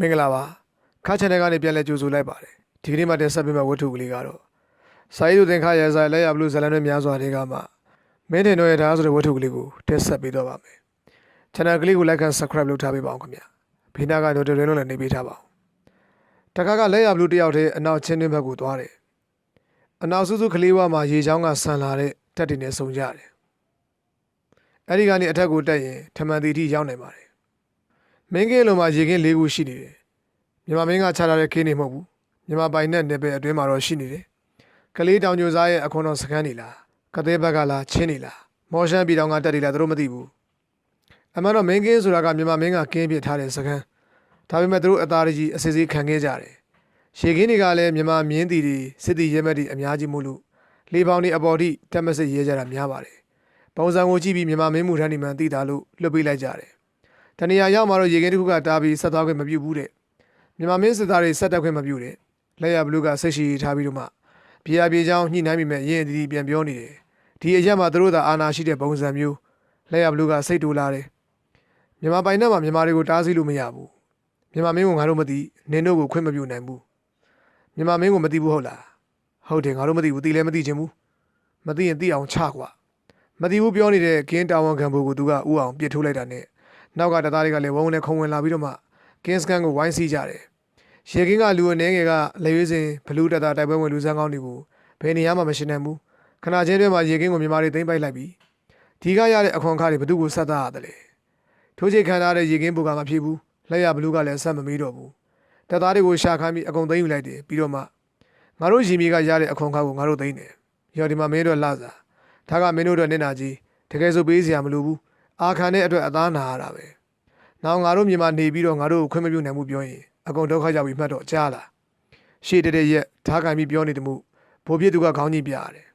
မင်္ဂလာပါခါချန်နယ်ကနေပြန်လဲကြိုဆိုလိုက်ပါတယ်ဒီကနေ့မှတင်ဆက်ပေးမယ့်ဝတ္ထုကလေးကတော့စာရေးသူသင်္ခါရဲစာလက်ရဘလူးဇလန်တွေများစွာတွေကမှမင်းတင်တို့ရဲ့ဒါဆိုတဲ့ဝတ္ထုကလေးကိုတင်ဆက်ပေးတော့ပါမယ် channel ကလေးကို like and subscribe လုပ်ထားပေးပါအောင်ခင်ဗျာဘေးနားက notification လုံးလည်းနေပေးထားပါအောင်တခါကလက်ရဘလူးတယောက်တည်းအနောက်ချင်းတွင်းဘက်ကိုသွားတယ်အနောက်စုစုကလေးဝါမှာရေချောင်းကဆန်လာတဲ့တက်တွေနဲ့ဆုံကြတယ်အဲ့ဒီကနေအထက်ကိုတက်ရင်ထမန်တီတီရောက်နိုင်ပါတယ် မင်းကင်းလုံးမှာရေကင်း၄ခုရှိနေတယ်မြန်မာမင်းကခြားလာတဲ့ခင်းနေမဟုတ်ဘူးမြန်မာပိုင်နဲ့နယ်ပယ်အတွင်းမှာတော့ရှိနေတယ်ကလေးတောင်ညိုစားရဲ့အခွန်တော်စခန်းနေလားကသေးဘက်ကလားချင်းနေလားမော်ရှန်ပြည်တော်ကတက်နေလားသူတို့မသိဘူးအမှန်တော့မင်းကင်းဆိုတာကမြန်မာမင်းကကင်းပြစ်ထားတဲ့စခန်းဒါပေမဲ့သူတို့အသားကြီးအစစ်စစ်ခံခဲ့ကြတယ်ရှေခင်းတွေကလည်းမြန်မာမြင်းတီတွေစစ်တီရဲမက်တွေအများကြီးမို့လို့လေပေါင်းတွေအပေါ်ထိတက်မစစ်ရဲကြတာများပါတယ်ပုံစံကိုကြည့်ပြီးမြန်မာမင်းမှုထမ်းနေမှန်သိတာလို့လွတ်ပေးလိုက်ကြတယ် တနေရာရောက်မှတော့ရေကင်းတစ်ခုကတားပြီးဆက်သွားခွင့်မပြုဘူးတဲ့မြန်မာမင်းစစ်သားတွေဆက်တက်ခွင့်မပြုတဲ့လက်ရဘလူးကစိတ်ရှိထားပြီးတော့မှပြေရပြေချောင်းညှိနှိုင်းမိမဲ့ရင်းအတီးတီးပြန်ပြောနေတယ်ဒီအရက်မှာသူတို့သာအာနာရှိတဲ့ပုံစံမျိုးလက်ရဘလူးကစိတ်တူလာတယ်မြန်မာပိုင်နဲ့မှာမြန်မာတွေကိုတားဆီးလို့မရဘူးမြန်မာမင်းကိုငါတို့မသိနင်တို့ကိုခွင့်မပြုနိုင်ဘူးမြန်မာမင်းကိုမသိဘူးဟုတ်လားဟုတ်တယ်ငါတို့မသိဘူးသိလည်းမသိချင်ဘူးမသိရင်သိအောင်ချကွာမသိဘူးပြောနေတဲ့ကင်းတာဝန်ခံဖို့ကိုသူကဥအောင်ပြစ်ထိုးလိုက်တာနဲ့ နောက်ကတသားတွေကလည်းဝုန်းနဲ့ခုံဝင်လာပြီးတော့မှကင်းစကန်ကိုဝိုင်းစီးကြတယ်။ရေကင်းကလူအနေငယ်ကလက်ရွေးစင်ဘလူးတက်တာတိုက်ပွဲဝင်လူစမ်းကောင်းတွေကိုဘယ်နေရာမှမရှိနိုင်ဘူး။ခဏချင်းတွင်းမှာရေကင်းကိုမြန်မာတွေသိမ့်ပိုက်လိုက်ပြီးဒီကရတဲ့အခွန်အခါတွေဘသူ့ကိုဆက်သားရတယ်လေ။ထိုးချိတ်ခံထားတဲ့ရေကင်းဘူကမဖြစ်ဘူး။လက်ရဘလူးကလည်းဆက်မမေးတော့ဘူး။တက်သားတွေကိုရှာခိုင်းပြီးအကုန်သိမ်းယူလိုက်တယ်ပြီးတော့မှငါတို့ရေမြေကရတဲ့အခွန်အခါကိုငါတို့သိမ်းတယ်။ရော်ဒီမှာမင်းတို့လာစားဒါကမင်းတို့တော့နင့်နာကြီးတကယ်ဆိုပေးစရာမလိုဘူး။ အာခံတဲ့အတွက်အသားနာရတာပဲ။နောက်ငါတို့မြန်မာနေပြီးတော့ငါတို့ကိုခွင့်မပြုနိုင်ဘူးပြောရင်အကုန်ဒုက္ခရောက်ပြီးမှတ်တော့ကြားလားရှေ့တတဲ့ရက်ဓာတ်ကံပြီးပြောနေတယ်မို့ဘိုးပြည့်သူကခေါင်းကြီးပြရတယ်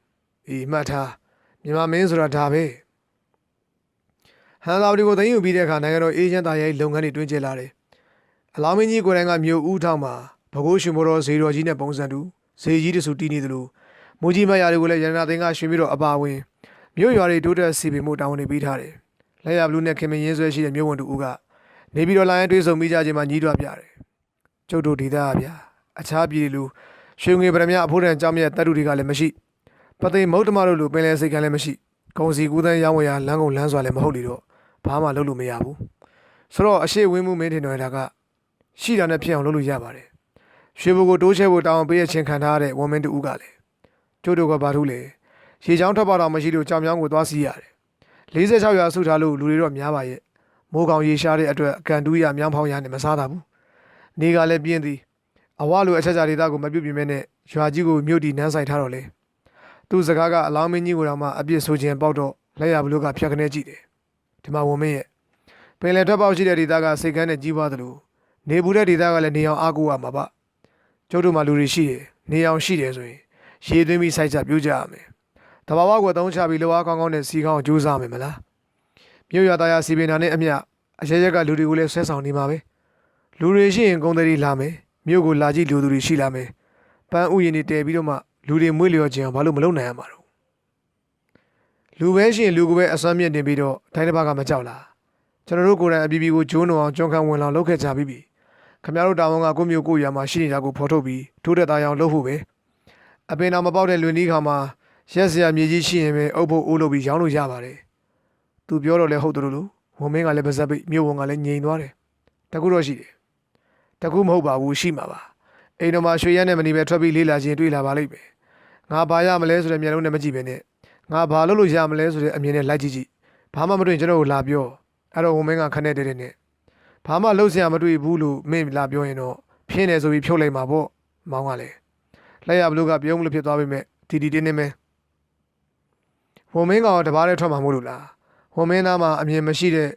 အေးမှတ်ထားမြန်မာမင်းဆိုတာဒါပဲဟန်လာတွေကိုသိမ်းယူပြီးတဲ့အခါနိုင်ငံတော်အေဂျင့်သားရဲ့လုပ်ငန်းတွေတွင်းကျလာတယ်အလောင်းမင်းကြီးကိုယ်တိုင်ကမြို့ဦးထောင်မှာဘကိုးရှင်မောတော်ဇေတော်ကြီးနဲ့ပုံစံတူဇေကြီးတဆူတီးနေသလိုမူကြီးမယာတွေကိုလည်းရတနာသိန်းကရှင်ပြီးတော့အပါဝင်မြို့ရွာတွေတိုးတက်စီပင်မှုတာဝန်တွေပေးထားတယ် လက်ရဘလူးနဲ့ခင်မင်းရင်းဆွဲရှိတဲ့မြို့ဝန်တူဦးကနေပြီးတော့လိုင်းတွေးဆုံမိကြခြင်းမှာညီးတွားပြတယ်ကျုပ်တို့ဒေသအဗျာအခြားပြည်လူရွှေငွေပရမအဖို့တန်ကြောင်းမြတ်တပ်တူတွေကလည်းမရှိပသိမ်မௌတ္တမတို့လိုပင်လယ်စိတ်ကလည်းမရှိကုံစီကူးတန်းရောင်းဝယ်ရလမ်းကုန်လမ်းစွာလည်းမဟုတ်လေတော့ဘာမှလုပ်လို့မရဘူးဆိုတော့အရှိဝင်းမှုမင်းထင်တော်တာကရှိတာနဲ့ဖြစ်အောင်လုပ်လို့ရပါတယ်ရွှေဘိုကိုတိုးချဲဖို့တောင်းပေးရချင်းခံထားရတဲ့ဝန်မင်းတူကလည်းကျုပ်တို့ကဘာထူးလဲရေချောင်းထပ်ပါတော့မရှိလို့ကြောင်မြောင်းကိုသွားစီးရတယ် 46ရွာဆုထားလို့လူတွေတော့များပါရဲ့မိုးကောင်ရေရှားတဲ့အတွက်အကန်တူးရမြောင်းဖောင်းရနဲ့မစားတာဘူးနေကလည်းပြင်းသည်အဝလိုအချက်ချာဒေတာကိုမပြုတ်ပြင်းမဲနဲ့ရွာကြီးကိုမြို့တီနန်းဆိုင်ထားတော့လေသူ့စကားကအလောင်းမင်းကြီးကိုတော့မှအပြစ်ဆိုခြင်းပေါက်တော့လက်ရဘလို့ကဖြတ်ခနဲကြည့်တယ်ဒီမှာဝန်မင်းရဲ့ပင်လယ်ထွက်ပေါက်ရှိတဲ့ဒေတာကစိတ်ကန်းနဲ့ကြီးပွားသလိုနေဘူးတဲ့ဒေတာကလည်းနေအောင်အားကိုးရမှာပါကျုပ်တို့မှာလူတွေရှိတယ်နေအောင်ရှိတယ်ဆိုရင်ရေသွင်းပြီးစိုက်ကြပြိုးကြရမယ် တဘာဝကိုသုံးချပြီးလောအားကောင်းကောင်းနဲ့စီကောင်းကြိုးစားမယ်မလားမြို့ရွာသားရစီပင်နာနဲ့အမျှအရဲရက်ကလူတွေကိုလည်းဆွဲဆောင်နေမှာပဲလူတွေရှိရင်ကုန်းသည်လာမယ်မြို့ကိုလာကြည့်လူသူတွေရှိလာမယ်ပန်းဥယျာဉ်တွေတည်ပြီးတော့မှလူတွေမွေးလျော်ခြင်းအောင်ဘာလို့မလုပ်နိုင်ရမှာတော့လူပဲရှိရင်လူကိုပဲအစွမ်းမြင့်တင်ပြီးတော့တိုင်းတစ်ပါးကမကြောက်လားကျွန်တော်တို့ကိုယ်တိုင်အပီပီကိုဂျိုးနုံအောင်ကြုံခံဝင်လောင်လုပ်ခဲ့ကြပြီးပြီခမရတို့တာဝန်ကကိုမျိုးကိုရွာမှာရှိနေတာကိုဖော်ထုတ်ပြီးထိုးတဲ့သားရောင်လုပ်ဖို့ပဲအပင်တော်မပေါက်တဲ့လွင်ဒီခါမှာ ရက်စရာမြေကြီးရှိရင်ပဲအုပ်ဖို့အိုးလုပ်ပြီးရောင်းလို့ရပါတယ်သူပြောတော့လဲဟုတ်တယ်လို့ဝန်မင်းကလည်းပါဇက်ပိတ်မြို့ဝန်ကလည်းငြိမ်သွားတယ်တကူတော့ရှိတယ်တကူမဟုတ်ပါဘူးရှိမှာပါအိမ်တော်မှာရွှေရမ်းနဲ့မနေပဲထွက်ပြီးလေးလာခြင်းတွေ့လာပါလိမ့်မယ်ငါဘာရမလဲဆိုတဲ့မျက်လုံးနဲ့မကြည့်ပဲနဲ့ငါဘာလုပ်လို့ရမလဲဆိုတဲ့အမြင်နဲ့လိုက်ကြည့်ကြည့်ဘာမှမတွေ့ရင်ကျွန်တော်ကိုလာပြောအဲ့တော့ဝန်မင်းကခနဲ့တဲ့တဲ့နဲ့ဘာမှလုပ်စရာမတွေ့ဘူးလို့မင်းလာပြောရင်တော့ဖြင်းတယ်ဆိုပြီးဖြုတ်လိုက်မှာပေါ့မောင်ကလည်းလက်ရဘလို့ကပြုံးလို့ဖြစ်သွားပြီမဲ့တီတီတင်းနေမယ် ဝန်မင်းကတော့တပားနဲ့ထွက်မှာမို့လို့လားဟိုမင်းသားမှာအမြင်မရှိတဲ့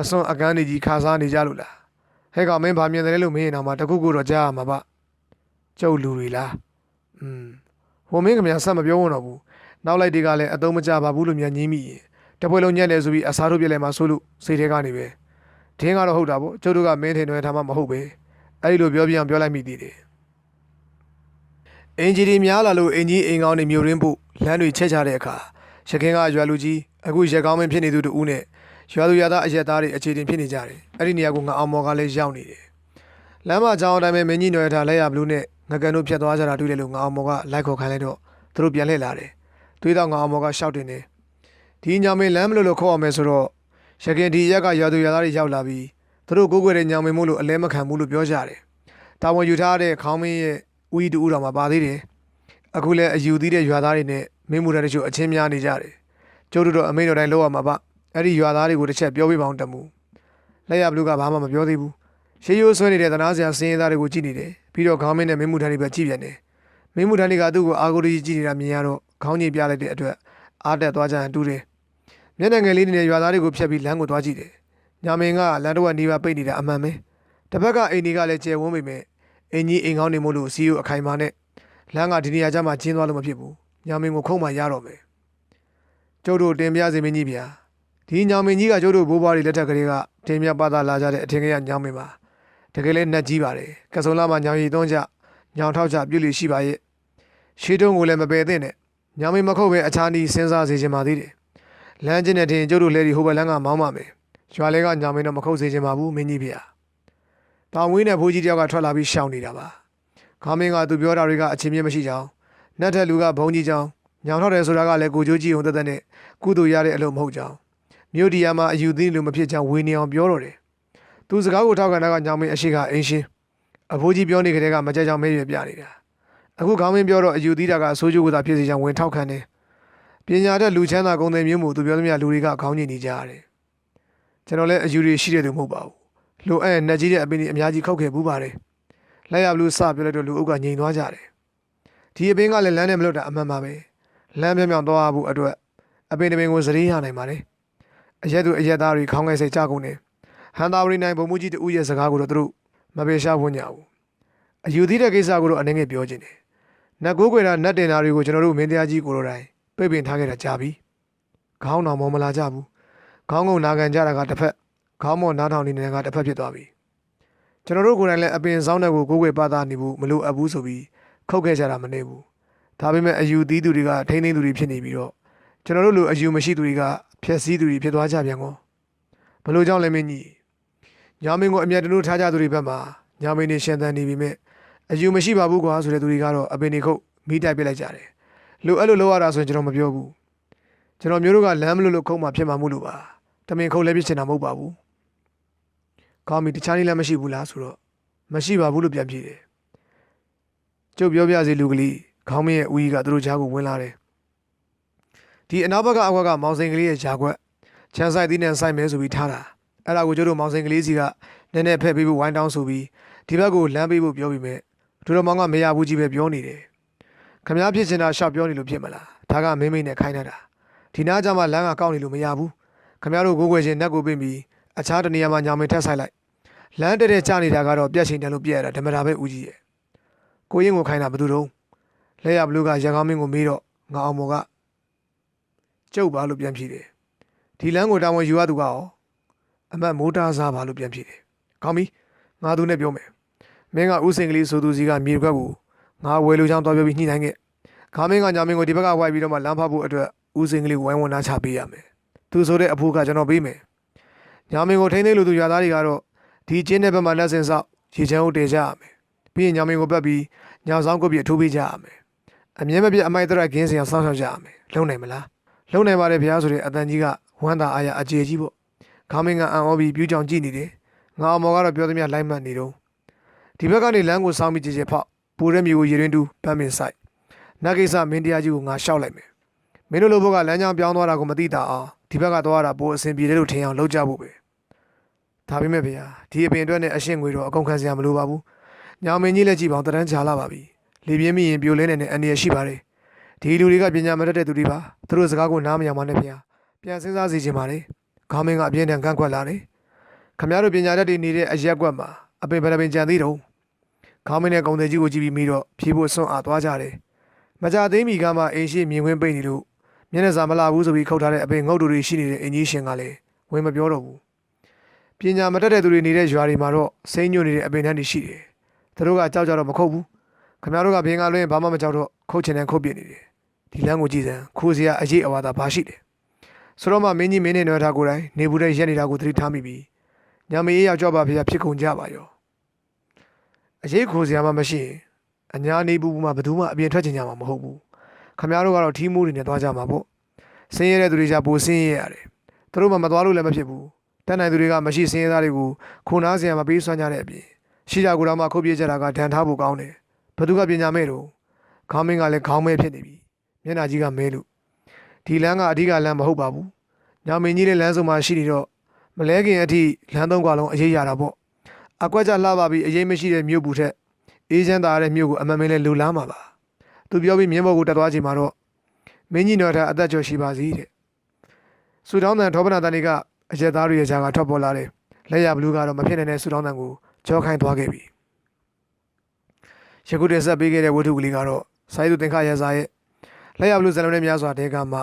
အစွန်အကန်းတွေကြီးခါစားနေကြလို့လားဟဲ့ကောင်မင်းဘာမြင်တယ်လဲလို့မင်းရင်တော့မှတခုခုတော့ကြားရမှာပါကျုပ်လူတွေလားอืมဟိုမင်းကမြန်ဆက်မပြောဝန်တော့ဘူးနောက်လိုက်တွေကလည်းအတုံးမကြပါဘူးလို့မြန်ညင်းမိရင်တပွဲလုံးညက်တယ်ဆိုပြီးအစားထုတ်ပြလိုက်မှဆိုလို့စိတ်ထဲကနေပဲဒင်းကတော့ဟုတ်တာပေါ့ကျုပ်တို့ကမင်းထင်တယ်ထားမှမဟုတ်ပဲအဲ့ဒီလိုပြောပြအောင်ပြောလိုက်မိသေးတယ်အင်ဂျီတွေများလာလို့အင်ကြီးအင်ကောင်းတွေမျိုးရင်းဖို့လမ်းတွေချက်ချတဲ့အခါ ရခင်ကရွာလူကြီးအခုရက်ကောင်းမင်းဖြစ်နေသူတူဦးနဲ့ရွာသူရွာသားအရက်သားတွေအခြေတင်ဖြစ်နေကြတယ်အဲ့ဒီနေရာကိုငါအောင်မော်ကလည်းရောက်နေတယ်လမ်းမကြောင်းအတိုင်းပဲမင်းကြီးနွယ်ထားလက်ရဘလူးနဲ့ငကန်တို့ဖြတ်သွားကြတာတွေ့တယ်လို့ငါအောင်မော်ကလိုက်ခေါ်ခိုင်းလိုက်တော့သူတို့ပြန်လှည့်လာတယ်တွေးတော့ငါအောင်မော်ကရှောက်တင်တယ်ဒီညောင်မင်းလမ်းမလို့လို့ခေါ်အောင်မယ်ဆိုတော့ရခင်ဒီရက်ကရွာသူရွာသားတွေရောက်လာပြီးသူတို့ကိုးကွယ်တဲ့ညောင်မင်းမို့လို့အလဲမခံဘူးလို့ပြောကြတယ်တာဝန်ယူထားတဲ့ခေါင်းမင်းရဲ့ဦးကြီးတူဦးတော်မှာပါသေးတယ်အခုလည်းအယူသီးတဲ့ရွာသားတွေနဲ့ မင်းမူတဲ့တချို့အချင်းများနေကြတယ်ကျိုးတို့တော့အမိန့်တော်တိုင်းလောက်ရမှာပါအဲ့ဒီရွာသားတွေကိုတစ်ချက်ပြောပြပါအောင်တမူလက်ရဘလူးကဘာမှမပြောသေးဘူးရှေးရိုးဆွဲနေတဲ့သနာစရာစင်းရဲသားတွေကိုကြည့်နေတယ်ပြီးတော့ခေါင်းမင်းနဲ့မင်းမှုထမ်းတွေပဲကြည့်ပြန်တယ်မင်းမှုထမ်းတွေကသူ့ကိုအာကိုရီကြည့်နေတာမြင်ရတော့ခေါင်းကြီးပြလိုက်တဲ့အတွက်အားတက်သွားကြရင်တူးတယ်မျက်နှာငယ်လေးနဲ့ရွာသားတွေကိုဖျက်ပြီးလမ်းကိုသွားကြည့်တယ်ညာမင်းကလမ်းတော့ကနေပါပိတ်နေတာအမှန်ပဲတစ်ဖက်ကအိမ်ကြီးကလည်းကျယ်ဝန်းပေမဲ့အင်ကြီးအိမ်ကောင်းနေမို့လို့စီယိုအခိုင်မာနဲ့လမ်းကဒီနေရာကျမှကျင်းသွားလို့မဖြစ်ဘူး ညာမင်းကိုခုံမှရတော့မယ်ကျုပ်တို့တင်ပြစေမင်းကြီးဗျာဒီညာမင်းကြီးကကျုပ်တို့ဘိုးဘွားတွေလက်ထက်ကလေးကတင်ပြပါသားလာကြတဲ့အထင်ကြီးကညာမင်းပါတကယ်လည်းနှက်ကြီးပါတယ်ကဆုံလာမှာညောင်ရီသွန်းကြညောင်ထောက်ကြပြုလို့ရှိပါရဲ့ရှေးတုံးကိုလည်းမပယ်သင့်နဲ့ညောင်မင်းမခုတ်ပဲအခြားနည်းစဉ်းစားစေချင်ပါသေးတယ်လမ်းချင်းနဲ့တင်ကျုပ်တို့လဲဒီဟိုဘက်လမ်းကမောင်းပါမယ်ရွာလဲကညောင်မင်းတော့မခုတ်စေချင်ပါဘူးမင်းကြီးဖေ။တောင်ဝင်းနဲ့ဖိုးကြီးတယောက်ကထွက်လာပြီးရှောင်နေတာပါခါမင်းကသူပြောတာတွေကအချင်းမြင့်မရှိကြောင်း နှက်ထက်လူကဘုံကြီးကြောင်းညောင်ထောက်တယ်ဆိုတာကလည်းကိုကြိုးကြီးုံသက်သက်နဲ့ကုသိုလ်ရတဲ့အလုပ်မဟုတ်ကြောင်းမြို့ဒီယာမှာအယူသင်းလူမဖြစ်ကြောင်းဝေနေအောင်ပြောတော့တယ်သူစကားကိုထောက်ခံတာကညောင်မင်းအရှိကအင်းရှင်းအဖိုးကြီးပြောနေကြတဲ့ကမကြက်ကြောင်မဲရွယ်ပြနေတာအခုခေါင်းမင်းပြောတော့အယူသီးတာကအဆိုးကျိုးကသာဖြစ်စေချင်ဝင်ထောက်ခံတယ်ပညာတတ်လူချမ်းသာကုန်တယ်မျိုးမို့သူပြောသမျှလူတွေကခေါင်းညင်နေကြရတယ်ကျွန်တော်လည်းအယူတွေရှိတဲ့သူမဟုတ်ပါဘူးလိုအပ်ရင်နှက်ကြီးတဲ့အပင်ကြီးအများကြီးခောက်ခဲ့ဘူးပါတယ်လက်ရဘလူးစပြောလိုက်တော့လူအုပ်ကငြိမ်သွားကြတယ် ဒီအပင်ကလည်းလမ်းနဲ့မလွတ်တာအမှန်ပါပဲလမ်းပြောင်ပြောင်သွားဖို့အတွက်အပင်တစ်ပင်ကိုစရေးရနိုင်ပါတယ်အရက်သူအရက်သားတွေခေါင်းငယ်စိတ်ကြကုန်တယ်ဟန်တာဝရီနိုင်ဘုံမှုကြီးတူရဲ့စကားကိုတော့သူတို့မပေရှားဝန်းကြဘူးအယူသီးတဲ့ကိစ္စကိုတော့အနေငယ်ပြောခြင်းတယ်နတ်ကိုးကွယ်တာနတ်တင်တာတွေကိုကျွန်တော်တို့မင်းတရားကြီးကိုလိုတိုင်းပြိပင်ထားခဲ့တာကြာပြီခေါင်းတော်မောမလာကြဘူးခေါင်းကုံနာခံကြတာကတစ်ဖက်ခေါင်းမောနားထောင်နေတဲ့ကတစ်ဖက်ဖြစ်သွားပြီကျွန်တော်တို့ကိုယ်တိုင်လည်းအပင်ဆောင်တဲ့ကိုကိုးကွယ်ပါသားနေဖို့မလိုအပ်ဘူးဆိုပြီး ခုတ်ခဲ့ကြတာမနေဘူးဒါပေမဲ့အယူသီးသူတွေကထိမ့်သိမ်းသူတွေဖြစ်နေပြီးတော့ကျွန်တော်တို့လိုအယူမရှိသူတွေကဖျက်ဆီးသူတွေဖြစ်သွားကြပြန်ကောဘလို့ကြောင့်လဲမင်းကြီးညာမင်းကိုအမြတ်တလို့ထားကြသူတွေဘက်မှာညာမင်းနေရှင်သန်နေပြီမဲ့အယူမရှိပါဘူးကွာဆိုတဲ့သူတွေကတော့အပင်တွေခုတ်မိတိုက်ပစ်လိုက်ကြတယ်လို့အဲ့လိုလုပ်ရတာဆိုရင်ကျွန်တော်မပြောဘူးကျွန်တော်မျိုးတို့ကလမ်းမလို့လို့ခုတ်မှဖြစ်မှာမို့လို့ပါတမင်ခုတ်လည်းပြစ်ချင်တာမဟုတ်ပါဘူးကောင်းပြီတခြားနည်းလည်းမရှိဘူးလားဆိုတော့မရှိပါဘူးလို့ပြန်ပြေးတယ် ကျုပ်ပြောပြစီလူကလေးခေါင်းမင်းရဲ့ဦးကြီးကသူတို့ကြားကိုဝင်လာတယ်ဒီအနောက်ဘက်ကအကွက်ကမောင်စိန်ကလေးရဲ့ဂျာကွက်ချမ်းဆိုင်သီးနဲ့ဆိုင်မဲဆိုပြီးထားတာအဲ့ဒါကိုကျတို့မောင်စိန်ကလေးစီကနည်းနည်းဖက်ပေးဖို့ဝိုင်းတောင်းဆိုပြီးဒီဘက်ကိုလမ်းပေးဖို့ပြောပြီးမြဲဒူတော်မောင်ကမရဘူးကြီးပဲပြောနေတယ်ခမားဖြစ်ချင်တာရှောက်ပြောနေလို့ဖြစ်မလားဒါကမင်းမင်းနဲ့ခိုင်းနေတာဒီနားကျမှလမ်းကကောက်နေလို့မရဘူးခမားတို့ကိုကိုွယ်ချင်းနက်ကိုပင့်ပြီးအခြားတနေရာမှာညောင်မင်းထက်ဆိုင်လိုက်လမ်းတက်တဲ့ကြနေတာကတော့ပြက်ချိန်တယ်လို့ပြက်ရတာဓမ္မတာပဲဦးကြီးရဲ့ ကိုရင်ကိုခိုင်းတာဘယ်သူတော့လက်ရဘလူးကရန်ကောင်းမင်းကိုမေးတော့ငါအောင်မော်ကကျုပ်ပါလို့ပြန်ဖြေတယ်ဒီလမ်းကိုတာဝန်ယူရသူကရောအမတ်မိုးတားစားပါလို့ပြန်ဖြစ်တယ်။ကောင်းပြီ။ငါသူနဲ့ပြောမယ်။မင်းကဥစိန်ကလေးဆိုသူစီကမြေခွက်ကိုငါဝယ်လို့ချောင်းသွားပြောပြီးညှိနှိုင်းခဲ့။ခါမင်းကညာမင်းကိုဒီဘက်ကဝိုက်ပြီးတော့မှလမ်းဖောက်ဖို့အတွက်ဥစိန်ကလေးကိုဝိုင်းဝန်းနာချပေးရမယ်။သူဆိုတဲ့အဖိုးကကျွန်တော်ပေးမယ်။ညာမင်းကိုထိန်းသိမ်းလို့သူရွာသားတွေကတော့ဒီကျင်းတဲ့ဘက်မှာလက်စင်ဆောက်ရေချမ်းကိုတည်ကြရမယ်။ ပြီးရင်ညာမင်းကိုပတ်ပြီးညာဆောင်ကုတ်ပြီးထိုးပေးကြရမယ်။အမြဲမပြတ်အမိုက်တရက်ခင်းစင်အောင်စောင့်ရှောက်ကြရမယ်။လုံနိုင်မလား။လုံနိုင်ပါတယ်ဗျာဆိုတဲ့အတန်ကြီးကဝမ်းသာအားရအကျေကြီးပေါ့။ခေါင်းမင်းကအံ့ဩပြီးပြူးကြောင်ကြည့်နေတယ်ငါအမော်ကတော့ပြောသမျှလိုက်မှတ်နေတော့ဒီဘက်ကနေလမ်းကိုစောင်းပြီးကြည်ကြည်ဖောက်ပူတဲ့မြေကိုရေရင်းတူးဗတ်မင်ဆိုင်နတ်ကိစ္စမင်းတရားကြီးကိုငါရှောက်လိုက်မယ်မင်းတို့လိုဘက်ကလမ်းကြောင်းပြောင်းသွားတာကိုမသိတာအောင်ဒီဘက်ကသွားတာပိုအဆင်ပြေတယ်လို့ထင်အောင်လုပ်ကြဖို့ပဲဒါပေမဲ့ဗျာဒီအပင်အတွက်နဲ့အရှင်းငွေတော့အကုန်ခံစရာမလိုပါဘူး ညောင်မင်းကြီးလက်ကြည့်ပေါင်းတန်းချလာပါပြီလေပြင်းမိရင်ပြိုလဲနေတဲ့အန္တရာယ်ရှိပါတယ်ဒီလူတွေကပညာမတတ်တဲ့သူတွေပါသူတို့စကားကိုနားမယောင်ပါနဲ့ဗျာပြန်စဉ်းစားစီခြင်းပါလေခေါင်းမင်းကအပြင်းထန်ကန့်ကွက်လာတယ်။ခမရတို့ပညာတတ်တွေနေတဲ့အရက်ကွက်မှာအပင်ပရပင်ကြံသေးတော့ခေါင်းမင်းနဲ့ကုံတယ်ကြီးကိုကြည့်ပြီးမိတော့ဖြေးဖို့ဆွန့်အားသွားကြတယ်။မကြသေးမီကမှအိမ်ရှိမြင်ခွင်းပိတ်နေလို့မျက်နှာစာမလာဘူးဆိုပြီးခုတ်ထားတဲ့အပင်ငုတ်တူတွေရှိနေတဲ့အင်ကြီးရှင်ကလည်းဝင်မပြောတော့ဘူး။ပညာမတတ်တဲ့သူတွေနေတဲ့ရွာတွေမှာတော့စိမ့်ညွတ်နေတဲ့အပင်တန်းတွေရှိတယ်။ သူတို့ကကြောက်ကြတော့မခုတ်ဘူး။ခမရတို့ကဘင်းကလွင်းဘာမှမကြောက်တော့ခုတ်ချင်တယ်ခုတ်ပြနေတယ်။ဒီလမ်းကိုကြည့်စမ်းခိုးစရာအရေးအဝါသာဘာရှိတယ်။ဆိုတော့မှမင်းကြီးမင်းနဲ့နွယ်ထားကိုယ်တိုင်နေဘူးတဲ့ရက်နေတာကိုသတိထားမိပြီ။ညမေးရောက်ကြပါဖေးဖြစ်ကုန်ကြပါရော။အရေးခိုစရာမှမရှိရင်အညာနေဘူးမှဘယ်သူမှအပြင်ထွက်ချင်ကြမှာမဟုတ်ဘူးခမရတို့ကတော့ထီးမိုးတွေနဲ့သွားကြမှာပေါ့ဆင်းရဲတဲ့သူတွေကြပိုဆင်းရဲရတယ်သူတို့မှမသွားလို့လည်းမဖြစ်ဘူးတတ်နိုင်သူတွေကမရှိဆင်းရဲသားတွေကိုခုနာစရာမပေးစွမ်းကြတဲ့အပြင် ရှိကြကူတော့မှခုတ်ပြေးကြတာကဒဏ်ထားဖို့ကောင်းတယ်ဘသူကပညာမဲ့တော့ခေါင်းမင်းကလည်းခေါင်းမဲဖြစ်နေပြီမျက်နှာကြီးကမဲလို့ဒီလမ်းကအဓိကလမ်းမဟုတ်ပါဘူးညမင်းကြီးတဲ့လမ်းစုံမှာရှိနေတော့မလဲခင်အထိလမ်းသုံးကလုံးအေးရတာပေါ့အကွက်ကြလှပါပြီးအေးမရှိတဲ့မြို့ဘူးထက်အေးချမ်းသာတဲ့မြို့ကိုအမှန်မင်းလဲလူလားမှာပါသူပြောပြီးမြင်းဘော်ကိုတက်သွားချိန်မှာတော့မင်းကြီးတော်ထအသက်ကျော်ရှိပါစီတဲ့ဆူတောင်းတန်ထောပနာတန်တွေကအရက်သားတွေရဲ့ဂျာကထွက်ပေါ်လာတယ်လက်ရဘလူးကတော့မဖြစ်နိုင်တဲ့ဆူတောင်းတန်ကို ကြောခိုင်းသွားခဲ့ပြီယခုတင်ဆက်ပေးခဲ့တဲ့ဝတ္ထုကလေးကတော့စာရေးသူသင်္ခရရစာရဲ့လက်ရဘလူးဇာတ်လုံးနဲ့များစွာတဲကမှ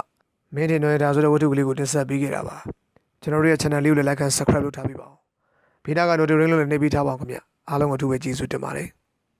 မင်းတင်တော်ရတာဆိုတဲ့ဝတ္ထုကလေးကိုတင်ဆက်ပေးခဲ့တာပါကျွန်တော်တို့ရဲ့ channel လေးကိုလည်း like and subscribe လုပ်ထားပေးပါဦးဘေးနားက notification လေးလည်းနှိပ်ပေးထားပါအောင်ခင်ဗျအားလုံးကိုအထူးပဲကျေးဇူးတင်ပါတယ်